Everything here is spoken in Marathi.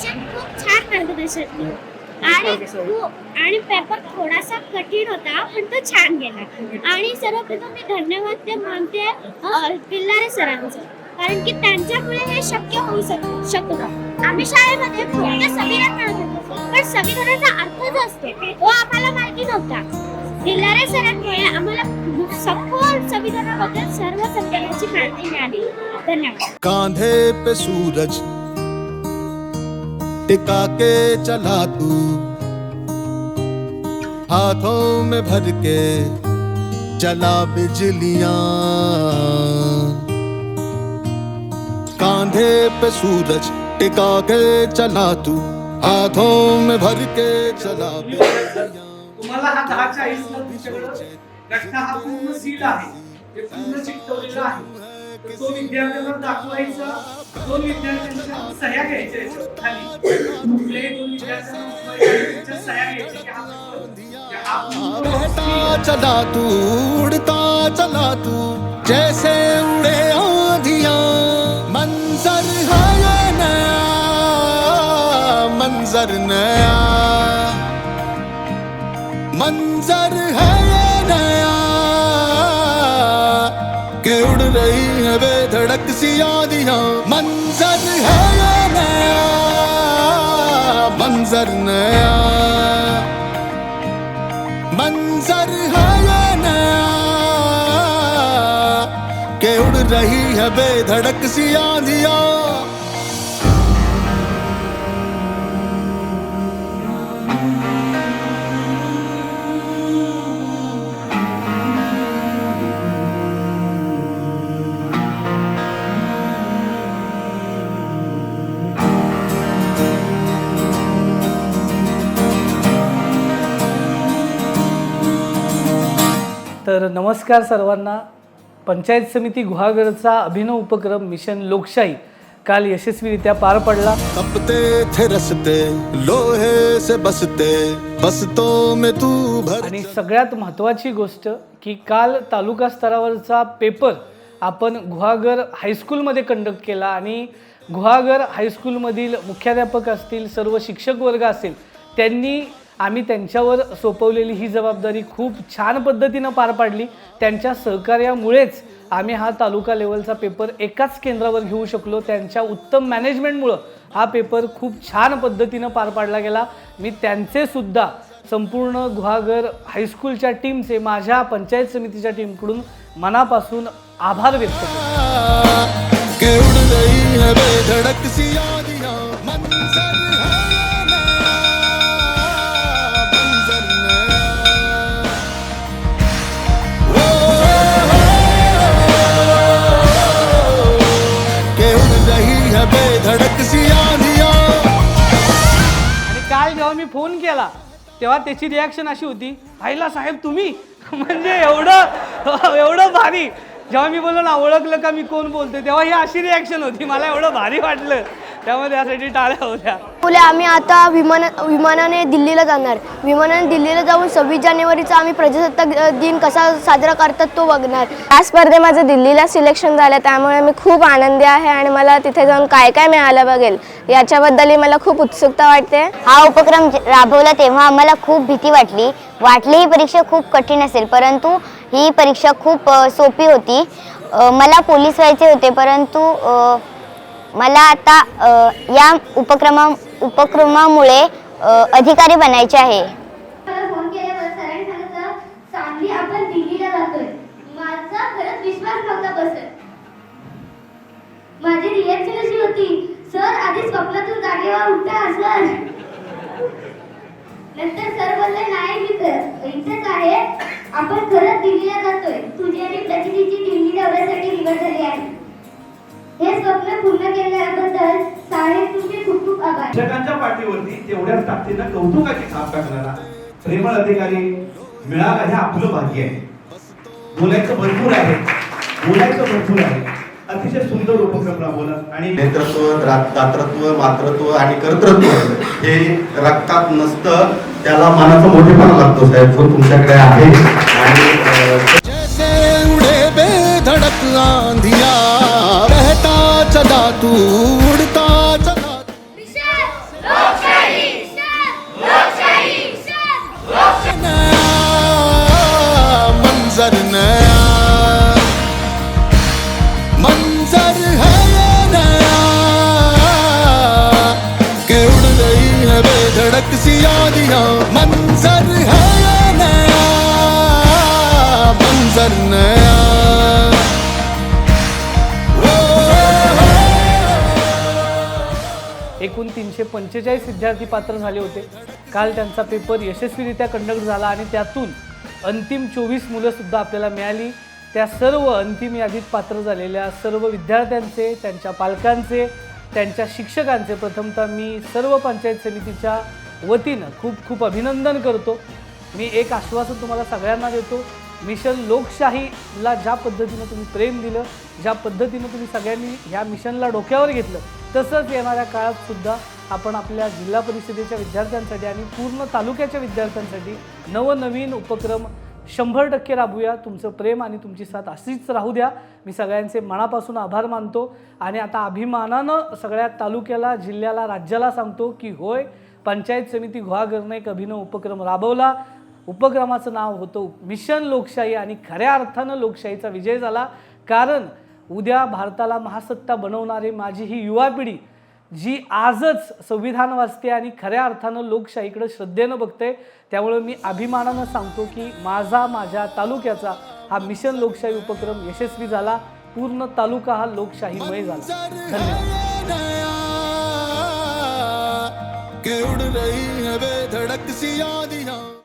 शिक्षक खूप छान मार्गदर्शन आणि खूप आणि पेपर थोडासा कठीण होता पण तो छान गेला. आणि सर्वप्रथम मी धन्यवाद ते मानते पिल्लारे सरांचं. कारण की त्यांच्यामुळे हे शक्य होऊ शक शकतं आम्ही शाळेमध्ये फक्त संविधान म्हणत होतो पण संविधानाचा अर्थ जो असते तो आम्हाला माहिती नव्हता. पिल्लारे सरांमुळे आम्हाला सखोल संविधानाबद्दल सर्व संविधानाची माहिती मिळाली. धन्यवाद. कांधे पे सूरज टिका के चला तू। हाथों में भर के चला बिजलियाँ। कांधे पे सूरज टिका के चला तू। हाथों में भर के चला तुम्हाला हा हा पूर्ण आहे. पूर्ण आहे. तो विद्यार्थ्यांना दाखवायचा दोन विद्यार्थ्यांच्या सह्या घ्यायच्या खाली. कुठल्याही दोन सह्या चला तू उड़ता चला तू जैसे उड़े आधिया। मंजर है ये नया मंजर नया। मंजर है ये नया। के उड़ रही है बेधड़क सी आधियां मंजर है ये नया मंजर नया मंजर है ये नया के उड़ रही है बेधड़क सी आंधियां तर नमस्कार सर्वांना. पंचायत समिती गुहागरचा अभिनव उपक्रम मिशन लोकशाही काल यशस्वीरित्या पार पडला. तपते थे रसते लोहे से बसते बसतों में तू भर आणि सगळ्यात महत्त्वाची गोष्ट की काल तालुका स्तरावरचा पेपर आपण गुहागर हायस्कूलमध्ये कंडक्ट केला आणि गुहागर हायस्कूलमधील मुख्याध्यापक असतील सर्व शिक्षक वर्ग असेल त्यांनी आम्ही त्यांच्यावर सोपवलेली ही जबाबदारी खूप छान पद्धतीनं पार पाडली. त्यांच्या सहकार्यामुळेच आम्ही हा तालुका लेवलचा पेपर एकाच केंद्रावर घेऊ शकलो. त्यांच्या उत्तम मॅनेजमेंटमुळं हा पेपर खूप छान पद्धतीनं पार पाडला गेला. मी त्यांचे सुद्धा संपूर्ण गुहागर हायस्कूलच्या टीमचे माझ्या पंचायत समितीच्या टीमकडून मनापासून आभार व्यक्त करतो. तेव्हा त्याची रिॲक्शन अशी होती आईला साहेब तुम्ही? म्हणजे एवढं एवढं भारी. जेव्हा मी बोललो ना ओळखलं का मी कोण बोलतोय? तेव्हा ही अशी रिॲक्शन होती. मला एवढं भारी वाटलं. त्यामुळे त्यासाठी टाळ्या होत्या. मुले आम्ही आता विमान विमानाने दिल्लीला जाणार. विमानाने दिल्लीला जाऊन सव्वीस जानेवारीचा आम्ही प्रजासत्ताक दिन कसा साजरा करतात तो बघणार. या स्पर्धे माझं दिल्लीला सिलेक्शन झालं त्यामुळे मी खूप आनंदी आहे आणि मला तिथे जाऊन काय काय मिळालं बघेल याच्याबद्दलही मला खूप उत्सुकता वाटते. हा उपक्रम ज- राबवला तेव्हा आम्हाला खूप भीती वाटली. वाटली ही परीक्षा खूप कठीण असेल परंतु ही परीक्षा खूप सोपी होती. मला पोलीस व्हायचे होते परंतु मला आता या उपक्रमा उपक्रमामुळे अधिकारी बनायचे आहे. आपण खरंच माझी रिएक्शन अशी होती सर आधी स्वप्नातून जागेवर उठा सर. नंतर सर बोलले नाही मी इथेच आहे. आपण खरंच दिल्लीला जातोय. तुझी आणि प्रचितीची दिल्ली दौऱ्यासाठी निवड झाली आहे. स्वप्न पूर्ण केल्याबद्दल साहेब तुमचे खूप खूप आभार. शिक्षकांच्या पाठीवरती तेवढ्याच ताकदीनं कौतुकाची थाप टाकणारा प्रेमळ अधिकारी मिळाला हे आपलं भाग्य आहे. बोलायचं भरपूर आहे. बोलायचं भरपूर आहे. अतिशय सुंदर उपक्रम राबवला. आणि नेतृत्व दातृत्व मातृत्व आणि कर्तृत्व हे रक्तात नसतं. त्याला मनाचा मोठेपणा लागतो साहेब जो तुमच्याकडे आहे. आणि सदा तू उडता सदा मंजर नया मंजर है नया। के उड़ रही है बेधड़क सी यादियां एकूण तीनशे पंचेचाळीस विद्यार्थी पात्र झाले होते. काल त्यांचा पेपर यशस्वीरित्या कंडक्ट झाला आणि त्यातून अंतिम चोवीस मुलंसुद्धा आपल्याला मिळाली. त्या सर्व अंतिम यादीत पात्र झालेल्या सर्व विद्यार्थ्यांचे त्यांच्या पालकांचे त्यांच्या शिक्षकांचे प्रथमतः मी सर्व पंचायत समितीच्या वतीनं खूप खूप अभिनंदन करतो. मी एक आश्वासन तुम्हाला सगळ्यांना देतो. मिशन लोकशाहीला ज्या पद्धतीनं तुम्ही प्रेम दिलं ज्या पद्धतीनं तुम्ही सगळ्यांनी ह्या मिशनला डोक्यावर घेतलं तसंच येणाऱ्या काळात सुद्धा आपण आपल्या जिल्हा परिषदेच्या विद्यार्थ्यांसाठी आणि पूर्ण तालुक्याच्या विद्यार्थ्यांसाठी नवनवीन उपक्रम शंभर टक्के राबूया. तुमचं प्रेम आणि तुमची साथ अशीच राहू द्या. मी सगळ्यांचे मनापासून आभार मानतो आणि आता अभिमानानं सगळ्या तालुक्याला जिल्ह्याला राज्याला सांगतो की होय पंचायत समिती गुहागरनं एक अभिनव उपक्रम राबवला. उपक्रमाचं नाव होतं मिशन लोकशाही आणि खऱ्या अर्थानं लोकशाहीचा विजय झाला. कारण उद्या भारताला महासत्ता बनवणारी माझी ही युवा पिढी जी आजच संविधान वाचते आणि खऱ्या अर्थानं लोकशाहीकडं श्रद्धेनं बघते त्यामुळे मी अभिमानानं सांगतो की माझा माझ्या तालुक्याचा हा मिशन लोकशाही उपक्रम यशस्वी झाला. पूर्ण तालुका हा लोकशाहीमय झाला. मंजर धन्यवाद